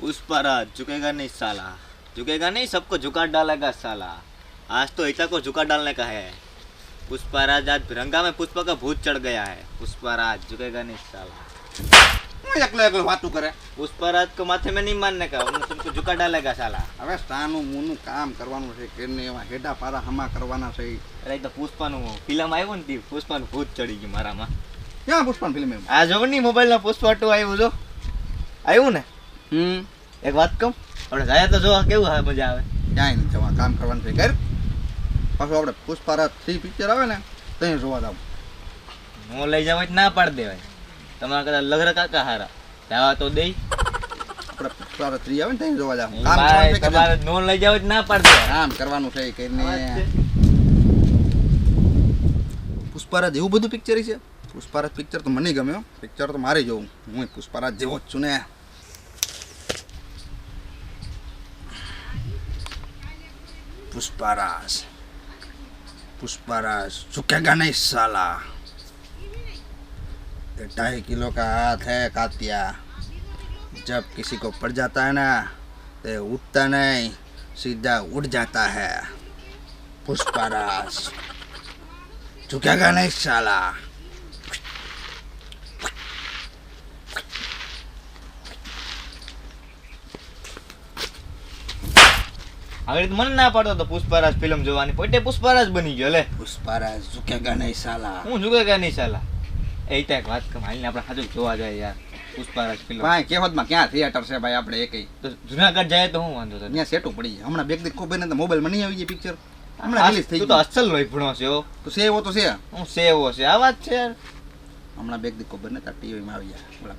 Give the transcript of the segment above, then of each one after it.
पुष्पराज झुकेगा नहीं साला झुकेगा नहीं सबको झुका डालेगा साला आज तो ऐसा को झुका डालने का है पुष्पराज आज रंगा में पुष्पा का भूत चढ़ गया है पुष्पराज झुकेगा नहीं साला હું એકલો એકલો વાતું કરે पुष्पराज को माथे में नहीं मारने का उन्होंने तुमको झुका डालेगा साला હવે સાનું મુનું કામ કરવાનું છે કે ને એવા હેડા પારા હમા કરવાના છે અરે એ તો પુષ્પાનું ફિલ્મ આવ્યું ને તે પુષ્પાનું ભૂત ચડી ગયું મારામાં ક્યાં પુષ્પાન ફિલ્મ એમ આ જો ની મોબાઈલમાં પુષ્પા ટુ આવ્યું જો આવ્યું ને હમ. એક વાત કહું? આપણે જાય તો જોવા કેવું આવે મજા આવે? ક્યાંય નહીં જવા કામ કરવાનું છે ઘર પાછું આપણે પુષ્પારાજ થ્રી પિક્ચર આવે ને ત્યાં જોવા જાવ. નો લઈ જવા તો ના પાડી દેવાય. તમારા કદાચ લગર કાકા હારા. જવા તો દઈ આપણે પુષ્પારાજ થ્રી આવે ને ત્યાં જોવા જાવ. કામ તમારે નો લઈ જાવ ના પાડી દેવાય. કામ કરવાનું છે કરીને. પુષ્પારાજ એવું બધું પિક્ચર છે? પુષ્પારાજ પિક્ચર તો મને ગમ્યો. પિક્ચર તો મારે જોવું. હું પુષ્પારાજ જેવો જ છું ને. पुष्पाराज पुष्पाराज झुकेगा नहीं साला ये ढाई किलो का हाथ है कातिया जब किसी को पड़ जाता है ना तो उठता नहीं सीधा उड़ जाता है पुष्पाराज झुकेगा नहीं साला આગળ મન ના પાડો તો પુષ્પારાજ ફિલ્મ જોવાની પોતે પુષ્પારાજ બની ગયો લે. પુષ્પારાજ ઝુકેગા નહીં સાલા. હું ઝુકેગા નહીં સાલા. એ ત્યાં એક વાત કમ હાલીને આપણે સાચું જોવા જાય યાર પુષ્પારાજ ફિલ્મ ભાઈ કેવતમાં ક્યાં થિયેટર છે ભાઈ આપણે એકઈ તો જુનાગઢ જાય તો હું વાંધો તો ત્યાં સેટો પડી જાય. હમણાં બે દિવસ ખૂબ એને તો મોબાઈલમાં નહીં આવી ગઈ પિક્ચર હમણાં રિલીઝ થઈ ગયું તો અસલ લોહી ભણો છે તો સેવો તો છે. હું સેવો છે આ વાત છે હમણાં બેક દીક ખૂબ એને તો ટીવી માં આવી જાય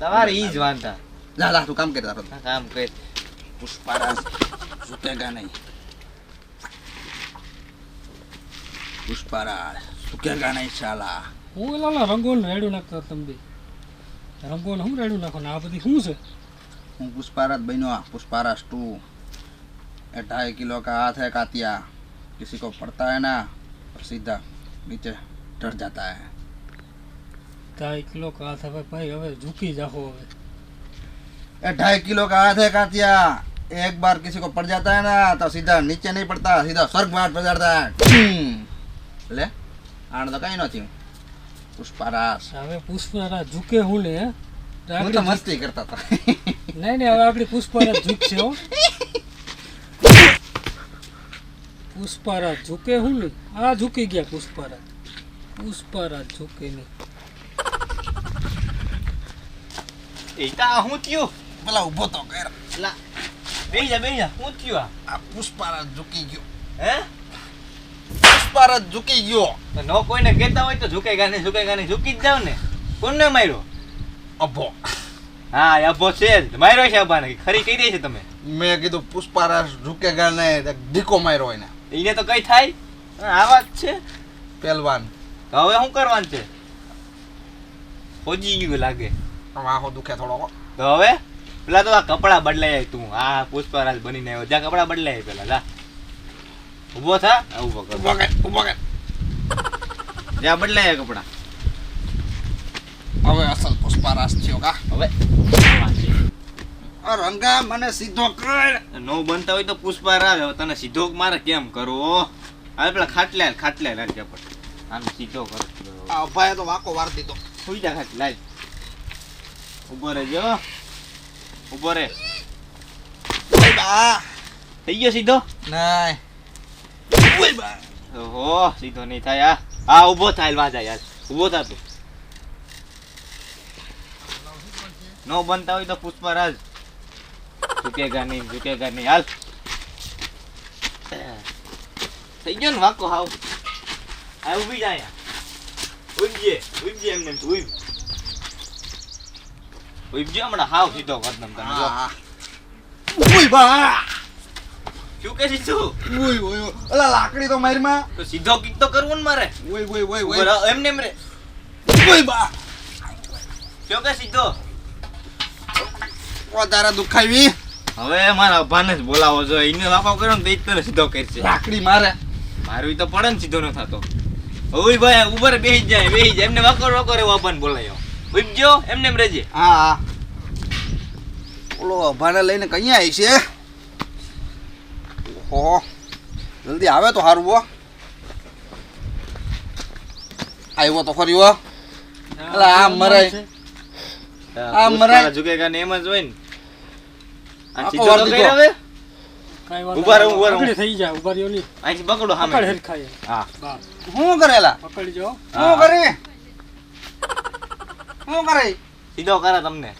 તમારે ઈ જ વાંધા. જા જા તું કામ કર તારો. કામ કર. પુષ્પારાજ. ઝુકેગા નહીં પુષ્પારાજ ઝુકેગા નહીં સાલા હું એલા રંગોલ રેડું નાખતા તમે બી રંગોલ હું રેડું નાખો ને આ બધી શું છે હું પુષ્પારાજ બન્યો પુષ્પારાજ टू ये ढाई किलो का हाथ है कातिया किसी को पड़ता है ना और सीधा नीचे डर जाता है ઢાઈ કિલો કા હવે ભાઈ હવે ઝૂકી જાઓ હવે ये ढाई किलो का हाथ है कातिया एक बार किसी को पड़ जाता है ना तो सीधा नीचे नहीं पड़ता सीधा स्वर्ग बाहर पड़ जाता है ले आण तो कहीं नहीं पुष्पाराज હવે પુષ્પરાજ ઝૂકે હું ને હે? તો હું તો આગળ મસ્તી કરતા હતા નહીં નહીં હવે આપણી પુષ્પરાજ ઝૂકશે હો પુષ્પરાજ ઝૂકે હું ને આ ઝૂકી ગયા પુષ્પરાજ પુષ્પરાજ ઝૂકે નહીં એ તા હું થયું પેલા ઊભો તો કર લા બેહી જા બેહી જા. હું થયું આ? પુષ્પારાજ ઝૂકી ગયો. હે? પુષ્પારાજ ઝૂકી ગયો. નો કોઈને કહેતા હોય તો ઝુકેગા ને ઝુકેગા ને ઝૂકી જ જાવ ને. કોને માર્યો? અભો. હા એ અભો છે જ. માર્યો છે અબાને ખરી કહી દે છે તમે. મેં કીધું પુષ્પારાજ ઝૂકેગા ને ઢીકો માર્યો એને. એને તો કઈ થાય? આ વાત છે. પહેલવાન હવે શું કરવાનું છે? ખોજી ગયું લાગે. વાહો દુખે થોડો તો હવે? પેલા તો આ કપડા બદલાય તું. આ પુષ્પરાજ બનીને આવ્યો. જા કપડા બદલાય પેલા. જા ઊભો થા. ઊભો કર. ઊભો કર ઊભો કર. જા બદલાય કપડા. હવે અસલ પુષ્પરાજ થયો કા? હવે. રંગા મને સીધો કર. નો બનતા હોય તો પુષ્પરાજ. હવે તને સીધો મારે કેમ કરવો? હવે પેલા ખાટલા ખાટલા લાલ કપડ આમ સીધો કર. આ અભાએ તો વાકો વાર દીધો. સુઈ જા ખાટલે ઊભો રહેજો ઊભો રે થઈ ગયો સીધો? ના ઓહો સીધો નહીં થાય આ હા ઊભો થાય વાજા યાર. ઊભો થા તું. નો બનતા હોય તો પુષ્પરાજ ઝુકેગા નહીં ઝુકેગા નહીં. હાલ. થઈ ગયો ને વાકો હાવ. આ ઊભી જાય ઉઈજે ઉઈજે એમને ઉઈજ ઉઈજે હમણાં હાવ સીધો કર દમ તને હા ઓય બા! શું કે સીધું ઓય ઓય અલા લાકડી તો મારીમાં તો સીધો કિક તો કરવું ને મારે. ઓય ઓય ઓય ઓય એમ રે. ઓય બા! શું કે સીધો? તારા દુખાવી હવે મારા અભાને જ બોલાવો જો. એને વાપા કર્યો ને તો સીધો તને સીધો કરશે. લાકડી મારે. મારું તો પડે ને સીધો ન થતો. ઓય ભાઈ ઉપર બેહી જાય બેસી જાય. એમને વાકર વાકર એવો અભાન બોલાયો. ઉપજો એમને એમ રહેજે. હા હા. ઓલો અભાને લઈને કઈ આવી છે? ઓહો. જલ્દી આવે તો સારું હો. આવ્યો તો ખરી હો. એટલે આ મરાય. આ મરાય. ઝુકેગા ને એમ જ હોય ને. આ આખો સીધો વાર તો કાંઈ ઊભા રહો, ઊભા રહો. થઈ જાય ઊભા રહ્યો નહીં. અહીંથી પકડો પકડ સામે હરખાય હા. હું શું કરેલા પકડી જાઓ શું કરે? શું કરે? સીધો કરે તમને.